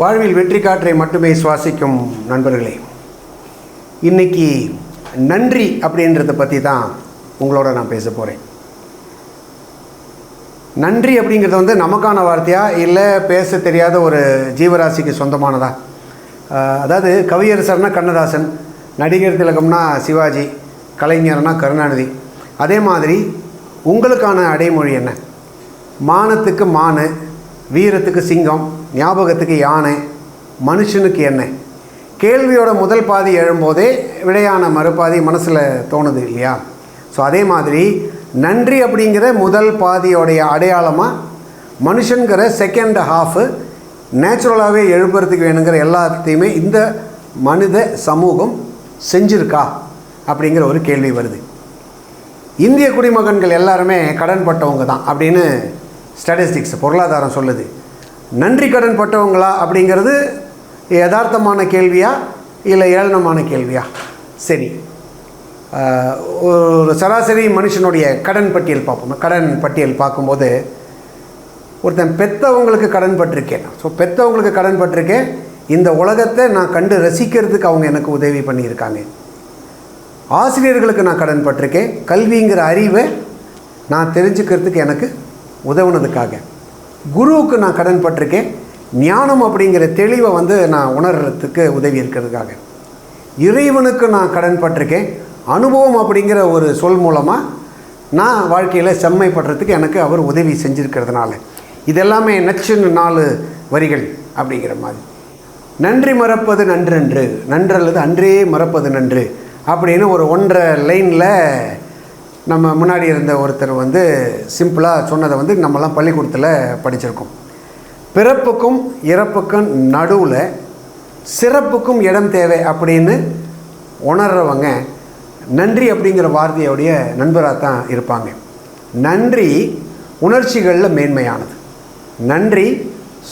வாழ்வில் வெற்றி காற்றை மட்டுமே சுவாசிக்கும் நண்பர்களே இன்னைக்கு நன்றி அப்படின்றத பற்றி தான் உங்களோட நான் பேச போகிறேன் நன்றி அப்படிங்கிறது வந்து நமக்கான வார்த்தையா இல்லை பேச தெரியாத ஒரு ஜீவராசிக்கு சொந்தமானதா? அதாவது கவியரசர்னா கண்ணதாசன் நடிகர் திலகம்னா சிவாஜி கலைஞர்னா கருணாநிதி. அதே மாதிரி உங்களுக்கான அடைமொழி என்ன? மானத்துக்கு மானு வீரத்துக்கு சிங்கம் ஞாபகத்துக்கு யானை மனுஷனுக்கு என்ன கேள்வியோட முதல் பாதி எழும்போதே விடையான மறுபாதி மனசில் தோணுது இல்லையா? ஸோ அதே மாதிரி நன்றி அப்படிங்கிற முதல் பாதியோடைய அடையாளமாக மனுஷங்கிற செகண்ட் ஹாஃபு நேச்சுரலாகவே எழுப்புறதுக்கு வேணுங்கிற எல்லாத்தையுமே இந்த மனித சமூகம் செஞ்சிருக்கா அப்படிங்கிற ஒரு கேள்வி வருது. இந்திய குடிமகன்கள் எல்லாருமே கடன்பட்டவங்க தான் அப்படின்னு ஸ்டாட்டிஸ்டிக்ஸ் பொருளாதாரம் சொல்லுது. நன்றி கடன் பட்டவங்களா அப்படிங்கிறது யதார்த்தமான கேள்வியா இல்லை ஏளனமான கேள்வியா? சரி. ஒரு சராசரி மனுஷனுடைய கடன் பட்டியல் பார்ப்போம். கடன் பட்டியல் பார்க்கும்போது ஒருத்தன் பெத்தவங்களுக்கு கடன் பட்டிருக்கேன். ஸோ பெத்தவங்களுக்கு கடன் பட்டிருக்கேன். இந்த உலகத்தை நான் கண்டு ரசிக்கிறதுக்கு அவங்க எனக்கு உதவி பண்ணியிருக்காங்க. ஆசிரியர்களுக்கு நான் கடன் பட்டிருக்கேன். கல்விங்கிற அறிவை நான் தெரிஞ்சுக்கிறதுக்கு எனக்கு உதவுனதுக்காக. குருவுக்கு நான் கடன் பட்டிருக்கேன். ஞானம் அப்படிங்கிற தெளிவை வந்து நான் உணர்றதுக்கு உதவி இருக்கிறதுக்காக. இறைவனுக்கு நான் கடன் பட்டிருக்கேன். அனுபவம் அப்படிங்கிற ஒரு சொல் மூலமாக நான் வாழ்க்கையில் செம்மைப்படுறதுக்கு எனக்கு அவர் உதவி செஞ்சுருக்கிறதுனால. இதெல்லாமே நச்சுன்னு நாலு வரிகள் அப்படிங்கிற மாதிரி. நன்றி மறப்பது நன்றன்று நன்றல்லது அன்றே மறப்பது நன்று அப்படின்னு ஒரு ஒன்றரை லைனில் நம்ம முன்னாடி இருந்த ஒருத்தர் வந்து சிம்பிளாக சொன்னதை வந்து நம்மலாம் பள்ளிக்கூடத்தில் படிச்சிருக்கோம். பிறப்புக்கும் இறப்புக்கும் நடுவில் சிறப்புக்கும் இடம் தேவை அப்படின்னு உணர்றவங்க நன்றி அப்படிங்கிற வார்த்தையோடைய நண்பராக தான் இருப்பாங்க. நன்றி உணர்ச்சிகளில் மேன்மையானது. நன்றி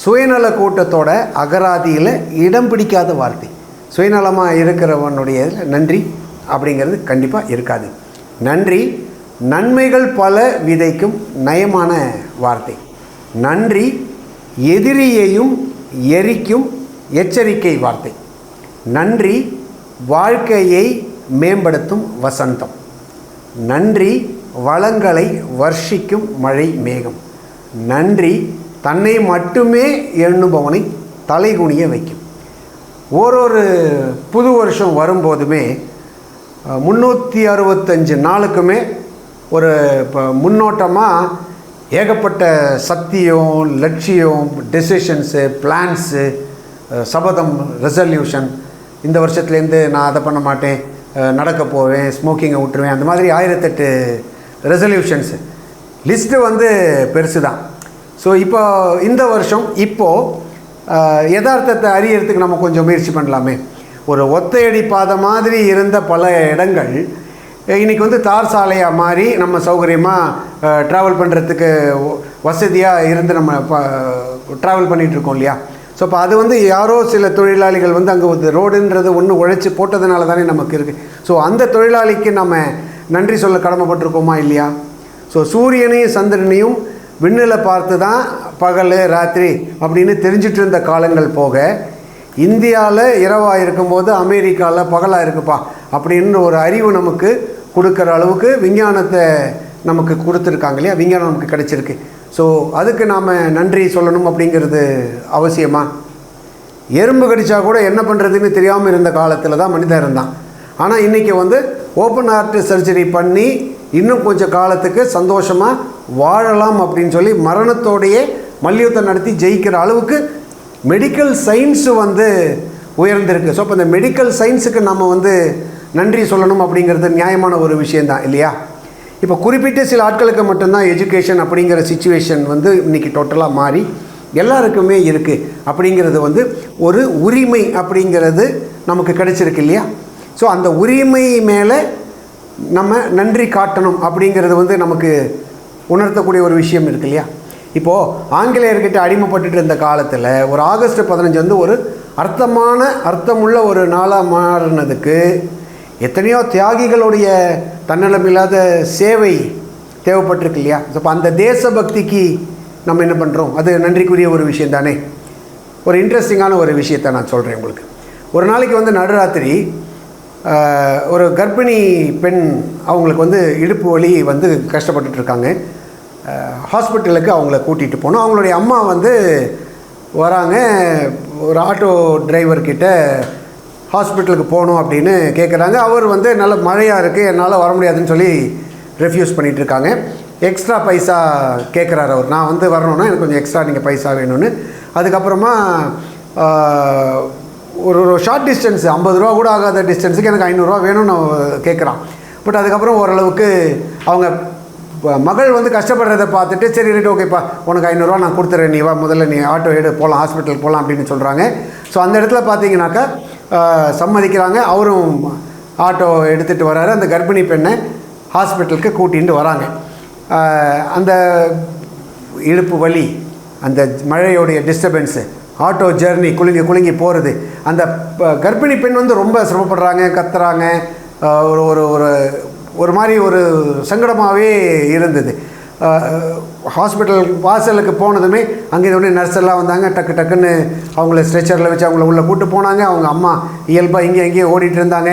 சுயநல கூட்டத்தோட அகராதியில் இடம் பிடிக்காத வார்த்தை. சுயநலமாக இருக்கிறவனுடைய நன்றி அப்படிங்கிறது கண்டிப்பாக இருக்காது. நன்றி நன்மைகள் பல விதைக்கும் நயமான வார்த்தை. நன்றி எதிரியையும் எரிக்கும் எச்சரிக்கை வார்த்தை. நன்றி வாழ்க்கையை மேம்படுத்தும் வசந்தம். நன்றி வளங்களை வர்ஷிக்கும் மழை மேகம். நன்றி தன்னை மட்டுமே எண்ணுபவனை தலைகுனிய வைக்கும். ஓரொரு புது வருஷம் வரும்போதுமே முந்நூற்றி அறுபத்தஞ்சு நாளுக்குமே ஒரு இப்போ முன்னோட்டமாக ஏகப்பட்ட சக்தியும் லட்சியம் டெசிஷன்ஸு பிளான்ஸு சபதம் ரெசல்யூஷன் இந்த வருஷத்துலேருந்து நான் அதை பண்ண மாட்டேன். நடக்க போவேன் ஸ்மோக்கிங்கை விட்டுருவேன் அந்த மாதிரி ஆயிரத்தெட்டு ரெசல்யூஷன்ஸு லிஸ்ட்டு வந்து பெருசு தான். ஸோ இப்போ இந்த வருஷம் இப்போது யதார்த்தத்தை அறியறதுக்கு நம்ம கொஞ்சம் முயற்சி பண்ணலாமே. ஒரு ஒத்தையடி பாதை மாதிரி இருந்த பல இடங்கள் இன்றைக்கி வந்து தார் சாலையாக மாறி நம்ம சௌகரியமாக ட்ராவல் பண்ணுறதுக்கு வசதியாக இருந்து நம்ம ட்ராவல் பண்ணிகிட்ருக்கோம் இல்லையா? ஸோ இப்போ அது வந்து யாரோ சில தொழிலாளிகள் வந்து அங்கே வந்து ரோடுன்றது ஒன்று உழைச்சி போட்டதுனால தானே நமக்கு இருக்குது ஸோ அந்த தொழிலாளிக்கு நம்ம நன்றி சொல்ல கடமைப்பட்டிருக்கோமா இல்லையா? ஸோ சூரியனையும் சந்திரனையும் விண்ணில் பார்த்து தான் பகல் ராத்திரி அப்படின்னு தெரிஞ்சிட்டு இருந்த காலங்கள் போக இந்தியாவில் இரவாக இருக்கும்போது அமெரிக்காவில் பகலாக இருக்குப்பா அப்படின்னு ஒரு அறிவு நமக்கு கொடுக்குற அளவுக்கு விஞ்ஞானத்தை நமக்கு கொடுத்துருக்காங்க இல்லையா? விஞ்ஞானம் நமக்கு கிடைச்சிருக்கு. ஸோ அதுக்கு நாம் நன்றி சொல்லணும் அப்படிங்கிறது அவசியமா? எறும்பு கடித்தா கூட என்ன பண்ணுறதுன்னு தெரியாமல் இருந்த காலத்தில் தான் மனிதன் இருந்தான். ஆனால் இன்றைக்கி வந்து ஓப்பன் ஹார்ட் சர்ஜரி பண்ணி இன்னும் கொஞ்சம் காலத்துக்கு சந்தோஷமாக வாழலாம் அப்படின்னு சொல்லி மரணத்தோடையே மல்யுத்தம் நடத்தி ஜெயிக்கிற அளவுக்கு மெடிக்கல் சயின்ஸு வந்து உயர்ந்திருக்கு. ஸோ அப்போ இந்த மெடிக்கல் சயின்ஸுக்கு நம்ம வந்து நன்றி சொல்லணும் அப்படிங்கிறது நியாயமான ஒரு விஷயந்தான் இல்லையா? இப்போ குறிப்பிட்ட சில ஆட்களுக்கு மட்டும்தான் எஜுகேஷன் அப்படிங்கிற சுச்சுவேஷன் வந்து இன்றைக்கி டோட்டலாக மாறி எல்லாருக்குமே இருக்குது அப்படிங்கிறது வந்து ஒரு உரிமை அப்படிங்கிறது நமக்கு கிடைச்சிருக்கு இல்லையா? ஸோ அந்த உரிமை மேலே நம்ம நன்றி காட்டணும் அப்படிங்கிறது வந்து நமக்கு உணர்த்தக்கூடிய ஒரு விஷயம் இருக்கு இல்லையா? இப்போது ஆங்கிலேயர்கிட்ட அடிமைப்பட்டுட்டு இருந்த காலத்தில் ஒரு ஆகஸ்ட் பதினஞ்சு வந்து ஒரு அர்த்தமான அர்த்தமுள்ள ஒரு நாளாக மாறினதுக்கு எத்தனையோ தியாகிகளுடைய தன்னலமில்லாத சேவை தேவைப்பட்டிருக்கு இல்லையா? அப்போ அந்த தேசபக்திக்கு நம்ம என்ன பண்ணுறோம் அது நன்றிக்குரிய ஒரு விஷயம் தானே ஒரு இன்ட்ரெஸ்டிங்கான ஒரு விஷயத்தை நான் சொல்கிறேன் உங்களுக்கு. ஒரு நாளைக்கு வந்து நடுராத்திரி ஒரு கர்ப்பிணி பெண் அவங்களுக்கு வந்து இடுப்பு வலி வந்து கஷ்டப்பட்டுட்ருக்காங்க ஹாஸ்பிட்டலுக்கு அவங்கள கூட்டிகிட்டு போனோம் அவங்களுடைய அம்மா வந்து வராங்க. ஒரு ஆட்டோ டிரைவர்கிட்ட ஹாஸ்பிட்டலுக்கு போகணும் அப்படின்னு கேட்குறாங்க அவர் வந்து நல்ல மழையாக இருக்குது என்னால் வர முடியாதுன்னு சொல்லி ரெஃப்யூஸ் பண்ணிட்டு இருக்காங்க எக்ஸ்ட்ரா பைசா கேட்குறாரு அவர். நான் வந்து வரணுன்னா எனக்கு கொஞ்சம் எக்ஸ்ட்ரா நீங்கள் பைசா வேணும்னு. அதுக்கப்புறமா ஒரு ஒரு ஷார்ட் டிஸ்டன்ஸ் ஐம்பது ரூபா கூட ஆகாத டிஸ்டன்ஸுக்கு எனக்கு ஐநூறுரூவா வேணும்னு கேட்குறான் பட் அதுக்கப்புறம் ஓரளவுக்கு அவங்க மகள் வந்து கஷ்டப்படுறதை பார்த்துட்டு சரி ரைட் ஓகேப்பா உனக்கு ஐநூறுரூவா நான் கொடுத்துறேன் நீ வா முதல்ல நீ ஆட்டோ எடு போகலாம் ஹாஸ்பிட்டல் போகலாம் அப்படின்னு சொல்கிறாங்க ஸோ அந்த இடத்துல பார்த்தீங்கன்னாக்கா சம்மதிக்கிறாங்க. அவரும் ஆட்டோ எடுத்துகிட்டு வராரு. அந்த கர்ப்பிணி பெண்ணை ஹாஸ்பிட்டலுக்கு கூட்டிகிட்டு வராங்க. அந்த இடுப்பு வலி அந்த மழையோடைய டிஸ்டர்பன்ஸு ஆட்டோ ஜெர்னி குலுங்கி குலுங்கி போகிறது அந்த ப- கர்ப்பிணி பெண் வந்து ரொம்ப சிரமப்படுறாங்க கத்துறாங்க. ஒரு ஒரு ஒரு ஒரு மாதிரி ஒரு சங்கடமாகவே இருந்தது. ஹாஸ்பிட்டல் வாசலுக்கு போனதுமே அங்கே உடனே நர்ஸ் எல்லாம் வந்தாங்க. டக்கு டக்குன்னு அவங்கள ஸ்ட்ரெச்சரில் வச்சு அவங்கள உள்ளே கூட்டு போனாங்க. அவங்க அம்மா இயல்பாக இங்கே அங்கேயே ஓடிட்டு இருந்தாங்க.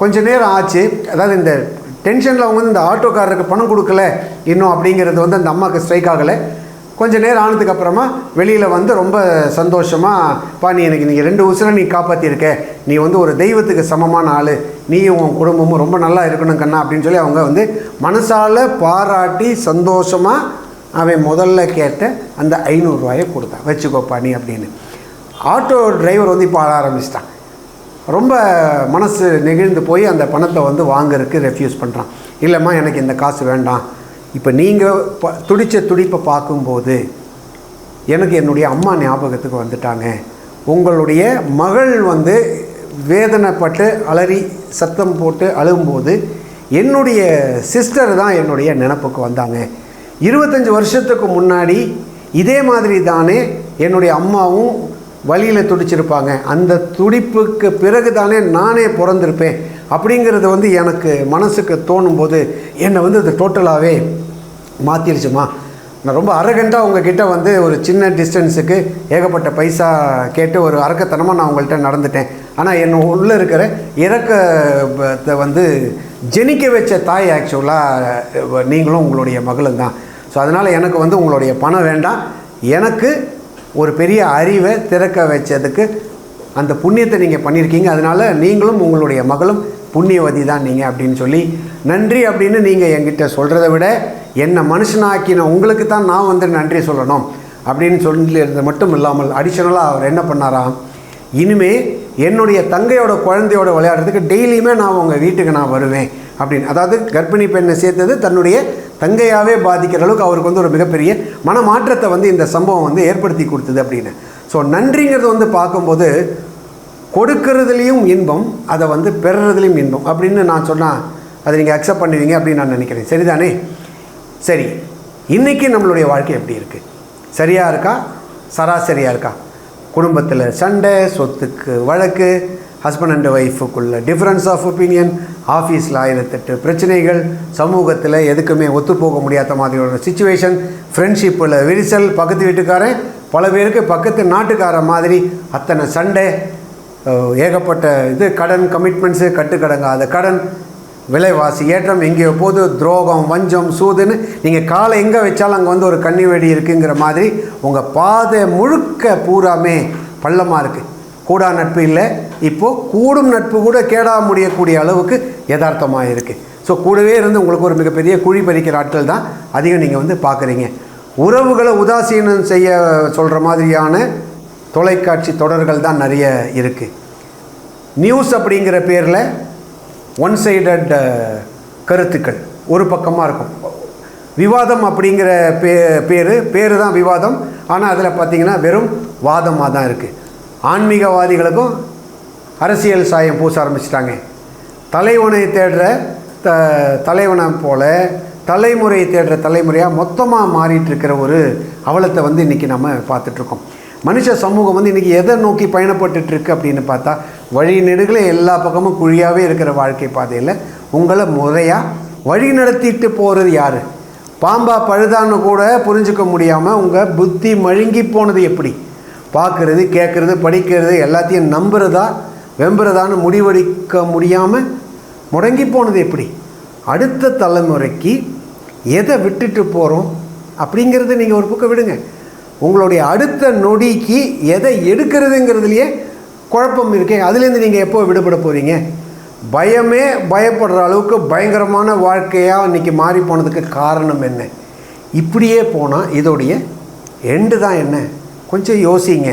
கொஞ்ச நேரம் ஆச்சு. அதாவது இந்த டென்ஷனில் அவங்க வந்து இந்த ஆட்டோக்காரருக்கு பணம் கொடுக்கல இன்னும் அப்படிங்கிறது வந்து அந்த அம்மாவுக்கு ஸ்ட்ரைக் ஆகலை. கொஞ்ச நேரம் ஆனதுக்கு அப்புறமா வெளியில் வந்து ரொம்ப சந்தோஷமாக பா நீ எனக்கு நீங்கள் ரெண்டு உசுரை நீ காப்பாற்றியிருக்க நீ வந்து ஒரு தெய்வத்துக்கு சமமான ஆள். நீயும் உன் குடும்பமும் ரொம்ப நல்லா இருக்கணும் கண்ணா அப்படின்னு சொல்லி அவங்க வந்து மனசால் பாராட்டி சந்தோஷமாக அவன் முதல்ல கேட்ட அந்த ஐநூறுரூவாயை கொடுத்தான் வச்சுக்கோப்பா நீ அப்படின்னு. ஆட்டோ டிரைவர் வந்து இப்போ ஆரம்பிச்சிட்டான். ரொம்ப மனசு நெகிழ்ந்து போய் அந்த பணத்தை வந்து வாங்குறதுக்கு ரெஃப்யூஸ் பண்ணுறான் இல்லைம்மா எனக்கு இந்த காசு வேண்டாம். இப்போ நீங்கள் ப துடித்த துடிப்பை பார்க்கும்போது எனக்கு என்னுடைய அம்மா ஞாபகத்துக்கு வந்துட்டாங்க. உங்களுடைய மகள் வந்து வேதனைப்பட்டு அலறி சத்தம் போட்டு அழுகும்போது என்னுடைய சிஸ்டர் தான் என்னுடைய நினப்புக்கு வந்தாங்க. இருபத்தஞ்சி வருஷத்துக்கு முன்னாடி இதே மாதிரி தானே என்னுடைய அம்மாவும் வழியில் துடிச்சிருப்பாங்க. அந்த துடிப்புக்கு பிறகு தானே நானே பிறந்திருப்பேன். அப்படிங்கிறது வந்து எனக்கு மனசுக்கு தோணும்போது என்னை வந்து அது டோட்டலாகவே மாற்றிருச்சுமா நான் ரொம்ப அரகண்டாக உங்ககிட்ட வந்து ஒரு சின்ன டிஸ்டன்ஸுக்கு ஏகப்பட்ட பைசா கேட்டு ஒரு அரக்கத்தனமாக நான் உங்கள்கிட்ட நடந்துட்டேன். ஆனால் என் உள்ளே இருக்கிற இறக்கத்தை வந்து ஜெனிக்க வச்ச தாய் ஆக்சுவலாக நீங்களும் உங்களுடைய மகளும் தான். ஸோ அதனால் எனக்கு வந்து உங்களுடைய பணம் வேண்டாம். எனக்கு ஒரு பெரிய அறிவை திறக்க வச்சதுக்கு அந்த புண்ணியத்தை நீங்கள் பண்ணியிருக்கீங்க அதனால் நீங்களும் உங்களுடைய மகளும் புண்ணியவதி தான் நீங்கள் அப்படின்னு சொல்லி நன்றி அப்படின்னு நீங்கள் என்கிட்ட சொல்கிறத விட என்னை மனுஷனாக்கின உங்களுக்கு தான் நான் வந்து நன்றி சொல்லணும் அப்படின்னு சொல்லியிருந்தது மட்டும் இல்லாமல் அடிஷ்னலாக அவர் என்ன பண்ணாராம் இனிமே என்னுடைய தங்கையோட குழந்தையோட விளையாடுறதுக்கு டெய்லியுமே நான் உங்கள் வீட்டுக்கு நான் வருவேன் அப்படின்னு. அதாவது கர்ப்பிணி பெண்ணை சேர்த்தது தன்னுடைய தங்கையாகவே பாதிக்கிற அளவுக்கு அவருக்கு வந்து ஒரு மிகப்பெரிய மனமாற்றத்தை வந்து இந்த சம்பவம் வந்து ஏற்படுத்தி கொடுத்தது அப்படின்னு. ஸோ நன்றிங்கிறது வந்து பார்க்கும்போது கொடுக்கறதுலேயும் இன்பம் அதை வந்து பெறுறதுலேயும் இன்பம். அப்படின்னு நான் சொன்னால் அதை நீங்கள் அக்செப்ட் பண்ணுவீங்க அப்படின்னு நான் நினைக்கிறேன். சரிதானே? சரி. இன்றைக்கி நம்மளுடைய வாழ்க்கை எப்படி இருக்குது சரியாக இருக்கா? சராசரியாக இருக்கா? குடும்பத்தில் சண்டை சொத்துக்கு வழக்கு ஹஸ்பண்ட் அண்ட் ஒய்ஃபுக்குள்ள டிஃப்ரென்ஸ் ஆஃப் ஒப்பீனியன் ஆஃபீஸில் ஆயிரத்தெட்டு பிரச்சனைகள் சமூகத்தில் எதுக்குமே ஒத்துப்போக முடியாத மாதிரியான சுச்சுவேஷன் ஃப்ரெண்ட்ஷிப்பில் விரிசல் பக்கத்து வீட்டுக்காரன் பல பேருக்கு பக்கத்து நாட்டுக்கார மாதிரி அத்தனை சண்டை ஏகப்பட்ட இது கடன் கமிட்மெண்ட்ஸு கட்டுக்கடங்காத கடன் விலைவாசி ஏற்றம் எங்கேயோ போது துரோகம் வஞ்சம் சூதுன்னு நீங்கள் காலை எங்கே வச்சாலும் அங்கே வந்து ஒரு கண்ணி வெடி இருக்குங்கிற மாதிரி உங்கள் பாதை முழுக்க பூராமே பள்ளமாக இருக்குது கூடா நட்பு இல்லை. இப்போது கூடும் நட்பு கூட கேடா முடியக்கூடிய அளவுக்கு யதார்த்தமாக இருக்குது ஸோ கூடவே இருந்து உங்களுக்கு ஒரு மிகப்பெரிய குழி பறிக்கிற ஆட்கள் தான் அதிகம் நீங்கள் வந்து பார்க்குறீங்க. உறவுகளை உதாசீனம் செய்ய சொல்கிற மாதிரியான தொலைக்காட்சி தொடர்கள் தான் நிறைய இருக்குது நியூஸ் அப்படிங்கிற பேரில் ஒன் சைடட் கருத்துக்கள் ஒரு பக்கமாக இருக்கும். விவாதம் அப்படிங்கிற பே பேர் பேர் தான் விவாதம். ஆனால் அதில் பார்த்தீங்கன்னா வெறும் வாதமாக தான் இருக்குது ஆன்மீகவாதிகளுக்கும் அரசியல் சாயம் பூச ஆரம்பிச்சிட்டாங்க. தலைவனை தேடுற த தலைவனை போல தலைமுறையை தேடுற தலைமுறையாக மொத்தமாக மாறிட்டு இருக்கிற ஒரு அவலத்தை வந்து இன்றைக்கி நம்ம பார்த்துட்ருக்கோம் மனுஷ சமூகம் வந்து இன்றைக்கி எதை நோக்கி பயணப்பட்டுட்டு இருக்கு அப்படின்னு பார்த்தா வழி நெடுகில் எல்லா பக்கமும் குழியாகவே இருக்கிற வாழ்க்கை பாதையில் உங்களை முறையாக வழி நடத்திட்டு போகிறது யார்? பாம்பா பழுதான்னு கூட புரிஞ்சுக்க முடியாமல் உங்கள் புத்தி மழுங்கி போனது எப்படி? பார்க்குறது கேட்குறது படிக்கிறது எல்லாத்தையும் நம்புறதா வெம்புறதான்னு முடிவெடுக்க முடியாமல் முடங்கி போனது எப்படி? அடுத்த தலைமுறைக்கு எதை விட்டுட்டு போகிறோம் அப்படிங்கிறத நீங்கள் ஒரு பக்கம் விடுங்க. உங்களுடைய அடுத்த நொடிக்கு எதை எடுக்கிறதுங்கிறதுலையே குழப்பம் இருக்கே. அதுலேருந்து நீங்கள் எப்போ விடுபட போகிறீங்க பயமே பயப்படுற அளவுக்கு பயங்கரமான வாழ்க்கையாக இன்றைக்கி மாறி போனதுக்கு காரணம் என்ன? இப்படியே போனால் இதோடைய எண்டு தான் என்ன? கொஞ்சம் யோசிங்க.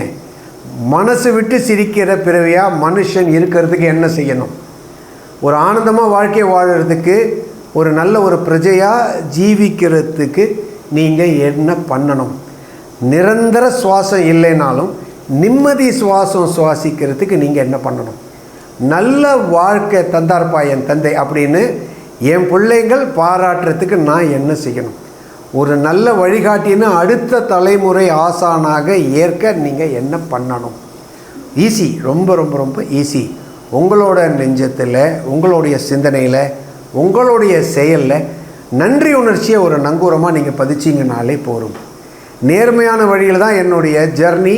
மனசு விட்டு சிரிக்கிற பிறவியாக மனுஷன் இருக்கிறதுக்கு என்ன செய்யணும்? ஒரு ஆனந்தமாக வாழ்க்கையை வாழறதுக்கு ஒரு நல்ல ஒரு பிரஜையாக ஜீவிக்கிறதுக்கு நீங்கள் என்ன பண்ணணும்? நிரந்தர சுவாசம் இல்லைனாலும் நிம்மதி சுவாசம் சுவாசிக்கிறதுக்கு நீங்கள் என்ன பண்ணணும்? நல்ல வாழ்க்கை தந்தார்ப்பா என் தந்தை அப்படின்னு என் பிள்ளைங்கள் பாராட்டுறதுக்கு நான் என்ன செய்யணும்? ஒரு நல்ல வழிகாட்டின்னு அடுத்த தலைமுறை ஆசானாக ஏற்க நீங்கள் என்ன பண்ணணும்? ஈஸி ரொம்ப ரொம்ப ரொம்ப ஈஸி. உங்களோட நெஞ்சத்தில் உங்களுடைய சிந்தனையில் உங்களுடைய செயலில் நன்றி உணர்ச்சியை ஒரு நங்கூரமாக நீங்கள் பதிச்சிங்கனாலே போதும். நேர்மையான வழியில் தான் என்னுடைய ஜர்னி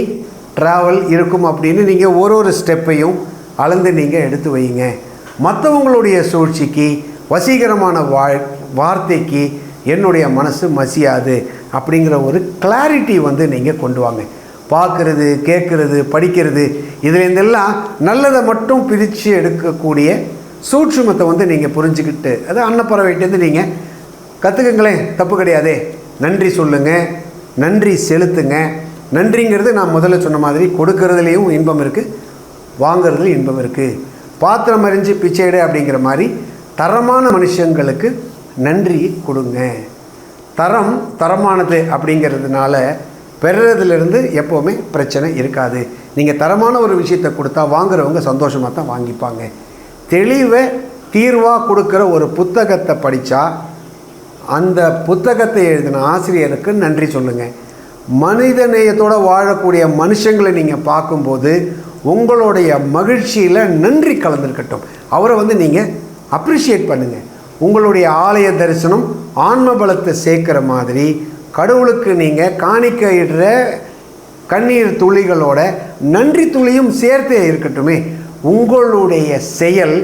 ட்ராவல் இருக்கும் அப்படின்னு நீங்கள் ஒரு ஒரு ஸ்டெப்பையும் அளந்து நீங்கள் எடுத்து வைங்க. மற்றவங்களுடைய சூழ்ச்சிக்கு வசீகரமான வாழ் வார்த்தைக்கு என்னுடைய மனசு மசியாது அப்படிங்கிற ஒரு கிளாரிட்டி வந்து நீங்கள் கொண்டு வாங்க. பார்க்குறது கேட்குறது படிக்கிறது இதுலேருந்தெல்லாம் நல்லதை மட்டும் பிரித்து எடுக்கக்கூடிய சூட்சுமத்தை வந்து நீங்கள் புரிஞ்சுக்கிட்டு அது அன்னப்பறவைட்டேருந்து நீங்கள் கற்றுக்குங்களேன் தப்பு கிடையாதே. நன்றி சொல்லுங்கள் நன்றி செலுத்துங்க. நன்றிங்கிறது நான் முதல்ல சொன்ன மாதிரி கொடுக்கறதுலேயும் இன்பம் இருக்குது வாங்குறதுலையும் இன்பம் இருக்குது பாத்திரம் அறிஞ்சு பிச்சைடு அப்படிங்கிற மாதிரி தரமான மனுஷங்களுக்கு நன்றி கொடுங்க. தரம் தரமானது அப்படிங்கிறதுனால பெறதுலேருந்து எப்போவுமே பிரச்சனை இருக்காது. நீங்கள் தரமான ஒரு விஷயத்தை கொடுத்தா வாங்குறவங்க சந்தோஷமாக தான் வாங்கிப்பாங்க. தெளிவை தீர்வாக கொடுக்குற ஒரு புத்தகத்தை படித்தா அந்த புத்தகத்தை எழுதின ஆசிரியருக்கு நன்றி சொல்லுங்கள் மனித நேயத்தோடு வாழக்கூடிய மனுஷங்களை நீங்கள் பார்க்கும்போது உங்களுடைய மகிழ்ச்சியில் நன்றி கலந்துருக்கட்டும். அவரை வந்து நீங்கள் அப்ரிஷியேட் பண்ணுங்கள் உங்களுடைய ஆலய தரிசனம் ஆன்ம பலத்தை சேர்க்குற மாதிரி கடவுளுக்கு நீங்கள் காணிக்கிடுற கண்ணீர் துளிகளோட நன்றி துளியும் சேர்த்தே இருக்கட்டுமே. உங்களுடைய செயல்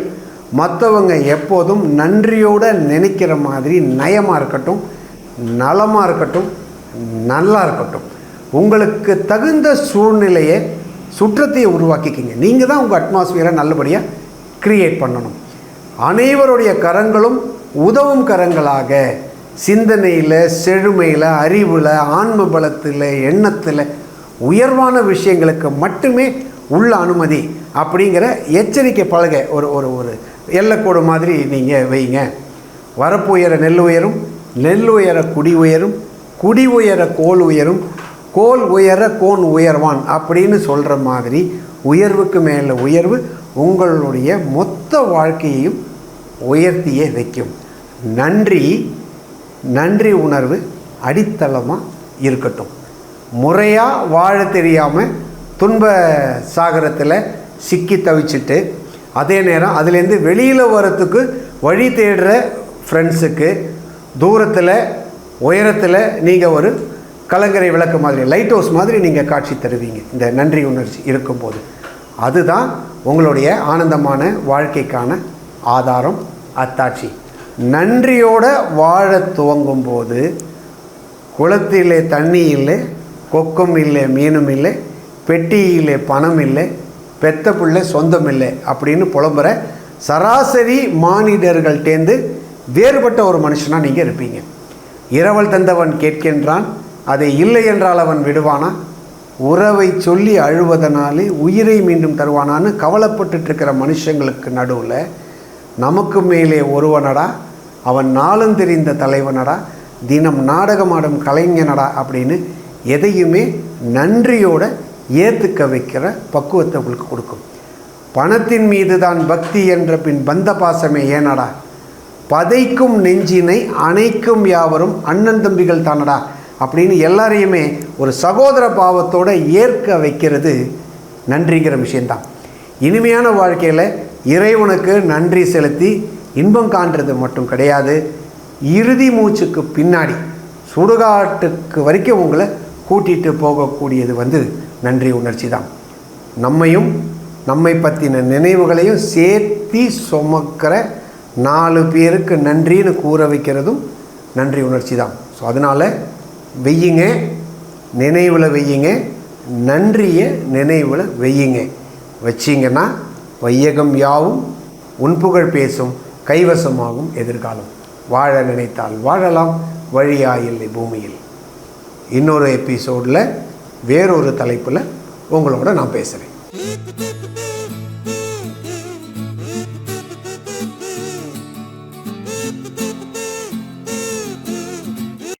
மற்றவங்க எப்போதும் நன்றியோடு நினைக்கிற மாதிரி நயமாக இருக்கட்டும் நலமாக இருக்கட்டும் நல்லா இருக்கட்டும். உங்களுக்கு தகுந்த சூழ்நிலையை சுற்றத்தையை உருவாக்கிக்கிங்க. நீங்கள் தான் உங்கள் அட்மாஸ்பியரை நல்லபடியாக க்ரியேட் பண்ணணும். அனைவருடைய கரங்களும் உதவும் கரங்களாக. சிந்தனையில் செழுமையில் அறிவில் ஆன்ம பலத்தில் எண்ணத்தில் உயர்வான விஷயங்களுக்கு மட்டுமே உள்ள அனுமதி. அப்படிங்கிற எச்சரிக்கை பழக ஒரு ஒரு ஒரு எல்லைக்கோடு மாதிரி நீங்கள் வைங்க. வரப்பு உயர நெல் உயரும் நெல் உயர குடி உயரும் குடி உயர கோல் உயரும் கோல் உயர கோன் உயர்வான் அப்படின்னு சொல்கிற மாதிரி உயர்வுக்கு மேலே உயர்வு உங்களுடைய மொத்த வாழ்க்கையையும் உயர்த்தியே வைக்கும். நன்றி நன்றி உணர்வு அடித்தளமாக இருக்கட்டும். முறையாக வாழ தெரியாமல் துன்ப சாகரத்தில் சிக்கி தவிச்சிட்டு அதே நேரம் அதுலேருந்து வெளியில் வரத்துக்கு வழி தேடுற ஃப்ரெண்ட்ஸுக்கு தூரத்தில் உயரத்தில் நீங்கள் ஒரு கலங்கரை விளக்கு மாதிரி லைட் ஹவுஸ் மாதிரி நீங்கள் காட்சி தருவீங்க. இந்த நன்றி உணர்ச்சி இருக்கும்போது. அதுதான் உங்களுடைய ஆனந்தமான வாழ்க்கைக்கான ஆதாரம் அத்தாட்சி. நன்றியோட வாழ துவங்கும் போது குளத்திலே தண்ணி இல்லை கொக்கும் இல்லை மீனும் இல்லை பெட்டியிலே பணம் இல்லை பெத்த பிள்ளை சொந்தம் இல்லை அப்படின்னு புலம்புற சராசரி மானிடர்கள்டேந்து வேறுபட்ட ஒரு மனுஷனாக நீங்கள் இருப்பீங்க. இரவல் தந்தவன் கேட்கின்றான் அதை இல்லை என்றால் அவன் விடுவானா? உறவை சொல்லி அழுவதனாலே உயிரை மீண்டும் தருவானான்னு கவலைப்பட்டுட்டு இருக்கிற மனுஷங்களுக்கு நடுவில் நமக்கு மேலே ஒருவனடா அவன் நாளும் தெரிந்த தலைவனடா தினம் நாடகமாடும் கலைஞனடா அப்படின்னு எதையுமே நன்றியோட ஏற்றுக்க வைக்கிற பக்குவத்தை உங்களுக்கு கொடுக்கும். பணத்தின் மீது தான் பக்தி என்ற பின் பந்த பாசமே ஏனடா? பதைக்கும் நெஞ்சினை அணைக்கும் யாவரும் அண்ணன் தம்பிகள் தானடா? அப்படின்னு எல்லாரையுமே ஒரு சகோதர பாவத்தோடு ஏற்க வைக்கிறது நன்றிங்கிற விஷயந்தான் இனிமையான வாழ்க்கையில் இறைவனுக்கு நன்றி செலுத்தி இன்பம் காண்றது மட்டும் கிடையாது. இறுதி மூச்சுக்கு பின்னாடி சுடுகாட்டுக்கு வரைக்கும் உங்களை கூட்டிகிட்டு போகக்கூடியது வந்து நன்றி உணர்ச்சி தான். நம்மையும் நம்மை பற்றின நினைவுகளையும் சேர்த்தி சுமக்கிற நாலு பேருக்கு நன்றின்னு கூற வைக்கிறதும் நன்றி உணர்ச்சி தான். ஸோ அதனால் வெய்யுங்க நினைவில் வெய்யுங்க நன்றியை நினைவில் வெய்யுங்க. வச்சிங்கன்னா வையகம் யாவும் உன்புகழ் பேசும் கைவசமாகும் எதிர்காலம். வாழ நினைத்தால் வாழலாம் வழியாயில்லை பூமியில். இன்னொரு எபிசோடில் வேறொரு தலைப்பில் உங்களோட நான் பேசுகிறேன்